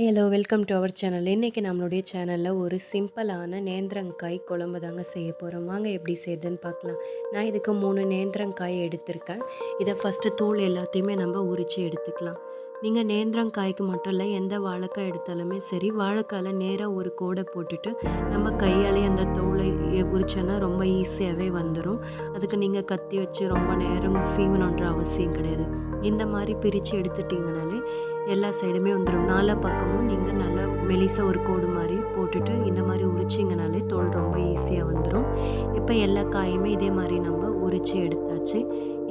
Hello welcome to our channel இன்றைக்கி நம்மளுடைய சேனலில் ஒரு சிம்பிளான நேந்திரங்காய் குழம்பு தாங்க செய்ய போகிறோம் வாங்க எப்படி செய்யுதுன்னு பார்க்கலாம். நான் இதுக்கு மூணு நேந்திரங்காய் எடுத்திருக்கேன். இதை ஃபஸ்ட்டு தோல் எல்லாத்தையுமே நம்ம உரித்து எடுத்துக்கலாம். நீங்கள் நேந்திரங்காய்க்கு மட்டும் இல்லை எந்த வாழைக்காய் எடுத்தாலுமே சரி வாழைக்காயில் நேராக ஒரு கோடை போட்டுட்டு நம்ம கையாலே அந்த தோலை உரிச்சோன்னா ரொம்ப ஈஸியாகவே வந்துடும் அதுக்கு நீங்கள் கத்தி வச்சு ரொம்ப நேரம் சீவணுன்ற அவசியம் கிடையாது. இந்த மாதிரி பிரித்து எடுத்துட்டிங்கனாலே எல்லா சைடுமே வந்துடும் நாலா பக்கமும் நீங்கள் நல்லா மெலிசாக ஒரு கோடு மாதிரி போட்டுட்டு இந்த மாதிரி உரிச்சிங்கனாலே தோல் ரொம்ப ஈஸியாக வந்துடும் இப்போ எல்லா காயுமே இதே மாதிரி நம்ம உரித்து எடுத்தாச்சு.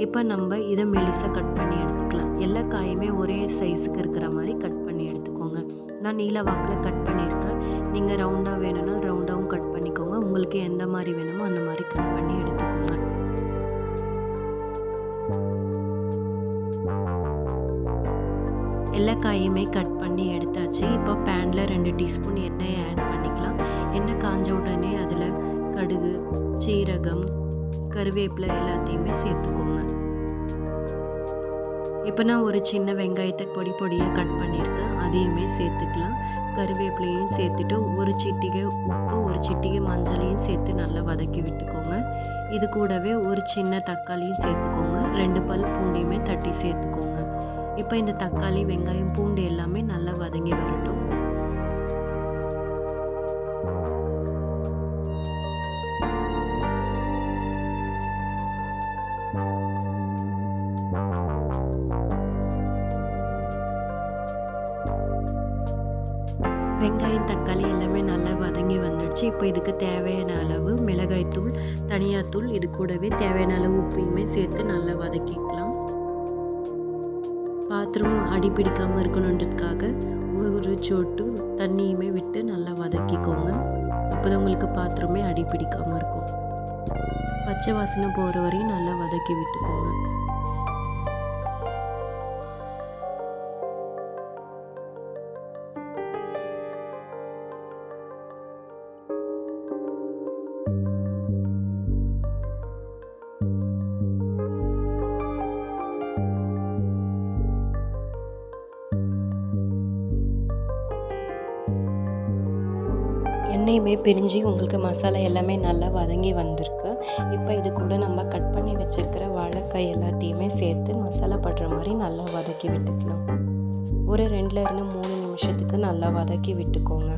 இப்போ நம்ம இதை மெலிசாக கட் பண்ணி எடுத்துக்கலாம். எல்லா காயுமே ஒரே சைஸுக்கு இருக்கிற மாதிரி கட் பண்ணி எடுத்துக்கோங்க. நான் நீல வாக்கில் கட் பண்ணியிருக்கேன். நீங்கள் ரவுண்டாக வேணும்னா ரவுண்டாகவும் கட் பண்ணிக்கோங்க. உங்களுக்கு எந்த மாதிரி வேணுமோ அந்த மாதிரி கட் பண்ணி எடுத்துக்கோங்க. எல்லா காயுமே கட் பண்ணி எடுத்தாச்சு. இப்போ பேனில் ரெண்டு டீஸ்பூன் எண்ணெயை ஆட் பண்ணிக்கலாம். எண்ணெய் காஞ்ச உடனே அதில் கடுகு சீரகம் கருவேப்பிலை எல்லாத்தையுமே சேர்த்துக்கோங்க. இப்போ நான் ஒரு சின்ன வெங்காயத்தை பொடி பொடியாக கட் பண்ணியிருக்கேன். அதையுமே சேர்த்துக்கலாம். கருவேப்பிலையும் சேர்த்துட்டு ஒரு சிட்டிகை உப்பு ஒரு சிட்டிகை மஞ்சளையும் சேர்த்து நல்லா வதக்கி விட்டுக்கோங்க. இது கூடவே ஒரு சின்ன தக்காளியும் சேர்த்துக்கோங்க. ரெண்டு பல் பூண்டையுமே தட்டி சேர்த்துக்கோங்க. இப்போ இந்த தக்காளி வெங்காயம் பூண்டு எல்லாமே நல்லா வதங்கி வரட்டும். வெங்காயம் தக்காளி எல்லாமே நல்லா வதங்கி வந்துடுச்சு. இப்போ இதுக்கு தேவையான அளவு மிளகாய்த்தூள் தனியாத்தூள் இது கூடவே தேவையான அளவு உப்பையுமே சேர்த்து நல்லா வதக்கிக்கலாம். பாத்திரம் அடி பிடிக்காமல் இருக்கணுன்றதுக்காக ஒரு சொட்டு தண்ணியுமே விட்டு நல்லா வதக்கிக்கோங்க. அப்போ தான் உங்களுக்கு பாத்திரமே அடி பிடிக்காமல் இருக்கும். பச்சை வாசனை போகிற வரையும் நல்லா வதக்கி விட்டுக்கோங்க. எண்ணெயுமே பிரிஞ்சு உங்களுக்கு மசாலா எல்லாமே நல்லா வதங்கி வந்திருக்கு. இப்போ இது கூட நம்ம கட் பண்ணி வச்சுருக்கிற வாழைக்காய் எல்லாத்தையுமே சேர்த்து மசாலா படுற மாதிரி நல்லா வதக்கி விட்டுக்கலாம். ஒரு ரெண்டுலேருந்து மூணு நிமிஷத்துக்கு நல்லா வதக்கி விட்டுக்கோங்க.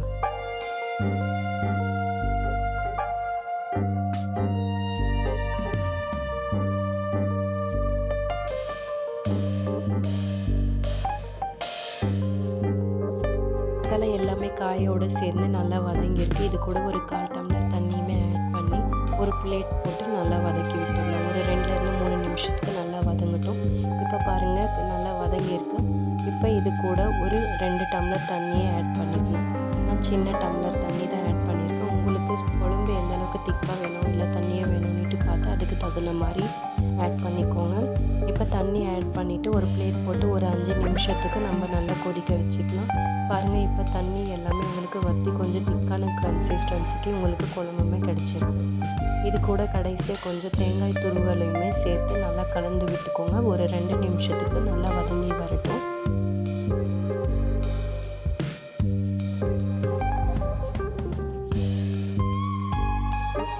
மசாலா எல்லாமே காயோடு சேர்ந்து நல்லா வதங்கியிருக்கு. இது கூட ஒரு கால் டம்ளர் தண்ணியுமே ஆட் பண்ணி ஒரு பிளேட் போட்டு நல்லா வதக்கி விட்டுடலாம் ஒரு ரெண்டுலேருந்து மூணு நிமிஷத்துக்கு நல்லா வதங்கட்டும். இப்போ பாருங்கள் நல்லா வதங்கியிருக்கு. இப்போ இது கூட ஒரு ரெண்டு டம்ளர் தண்ணியை ஆட் பண்ணிக்கலாம். நான் சின்ன டம்ளர் தண்ணி தான் ஆட் பண்ணியிருக்கேன். உங்களுக்கு குழம்பு எந்த அளவுக்கு திக்காக வேணும் இல்லை தண்ணியே வேணும்னுட்டு பார்த்து அதுக்கு தகுந்த மாதிரி ஆட் பண்ணிக்கோங்க. இப்போ தண்ணி ஆட் பண்ணிவிட்டு ஒரு பிளேட் போட்டு ஒரு அஞ்சு நிமிஷத்துக்கு நம்ம நல்லா கொதிக்க வச்சுக்கலாம். பாருங்கள் இப்போ தண்ணி எல்லாமே உங்களுக்கு வற்றி கொஞ்சம் திக்கான கன்சிஸ்டன்சிக்கு உங்களுக்கு குழம்புமே கிடச்சிருக்கு. இது கூட கடைசியாக கொஞ்சம் தேங்காய் துருவலையுமே சேர்த்து நல்லா கலந்து விட்டுக்கோங்க. ஒரு ரெண்டு நிமிஷத்துக்கு நல்லா வதங்கி வரட்டும்.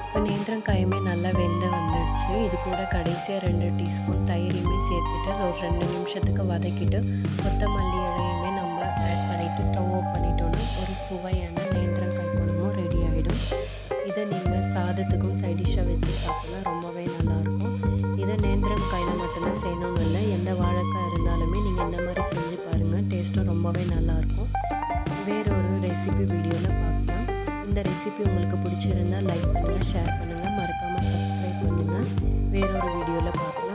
இப்போ நேந்திரங்காயுமே நல்லா வெந்து வந்துடுச்சு. இது கூட கடைசியாக ரெண்டு டீஸ்பூன் தயிரையுமே சேர்த்துட்டு ஒரு ரெண்டு நிமிஷத்துக்கு வதக்கிட்டு கொத்தமல்லி இலையுமே பண்ணிவிட்டு ஸ்டவ் ஆஃப் பண்ணிட்டோன்னா ஒரு சுவையான நேந்திரங்காய் குழம்பும் ரெடி ஆகிடும் இதை நீங்கள் சாதத்துக்கும் சைடிஷ்ஷாக வச்சு சாப்பிட்லாம் ரொம்பவே நல்லாயிருக்கும். இதை நேந்திரங்காயில் மட்டும்தான் செய்யணும்னு இல்லை. எந்த வாழைக்காய் இருந்தாலுமே நீங்கள் இந்த மாதிரி செஞ்சு பாருங்கள் டேஸ்ட்டும் ரொம்பவே நல்லாயிருக்கும். வேறொரு ரெசிபி வீடியோவில் பார்க்கலாம். இந்த ரெசிபி உங்களுக்கு பிடிச்சிருந்தால் லைக் பண்ணுங்கள் ஷேர் பண்ணுங்கள் மறக்காமல் சப்ஸ்கிரைப் பண்ணுங்கள் வேறொரு வீடியோவில் பார்க்கலாம்.